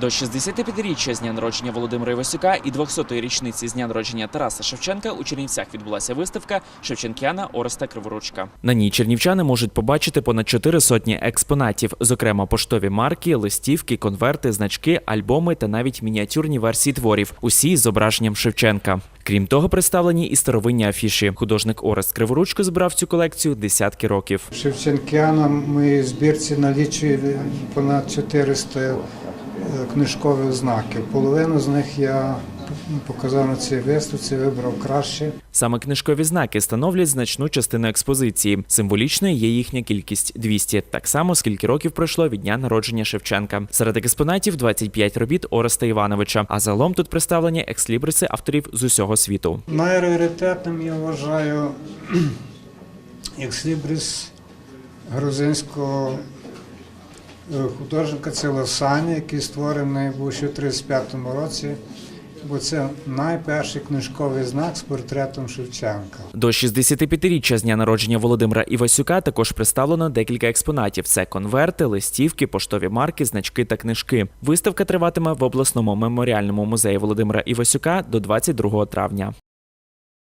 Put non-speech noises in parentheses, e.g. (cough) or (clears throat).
До 65-річчя з дня народження Володимира Івасюка і 200-ї річниці з дня народження Тараса Шевченка у Чернівцях відбулася виставка Шевченкіана Ореста Криворучка. На ній чернівчани можуть побачити понад чотири сотні експонатів, зокрема поштові марки, листівки, конверти, значки, альбоми та навіть мініатюрні версії творів, усі з зображенням Шевченка. Крім того, представлені і старовинні афіші. Художник Орест Криворучко збирав цю колекцію десятки років. Шевченкіана в моїй збірці налічує понад 400 е, книжкових знаків. Половину з них я показав на цій виставці, вибрав краще. Саме книжкові знаки становлять значну частину експозиції. Символічною є їхня кількість 200, так само скільки років пройшло від дня народження Шевченка. Серед експонатів 25 робіт Ореста Івановича. А загалом тут представлені екслібриси авторів з усього світу. Найраритетним я вважаю (clears throat) екслібрис грузинського художника це Лосані, який створений був ще в 35-му році, бо це найперший книжковий знак з портретом Шевченка. До 65-річчя з дня народження Володимира Івасюка також представлено декілька експонатів: це конверти, листівки, поштові марки, значки та книжки. Виставка триватиме в обласному меморіальному музеї Володимира Івасюка до 22 травня.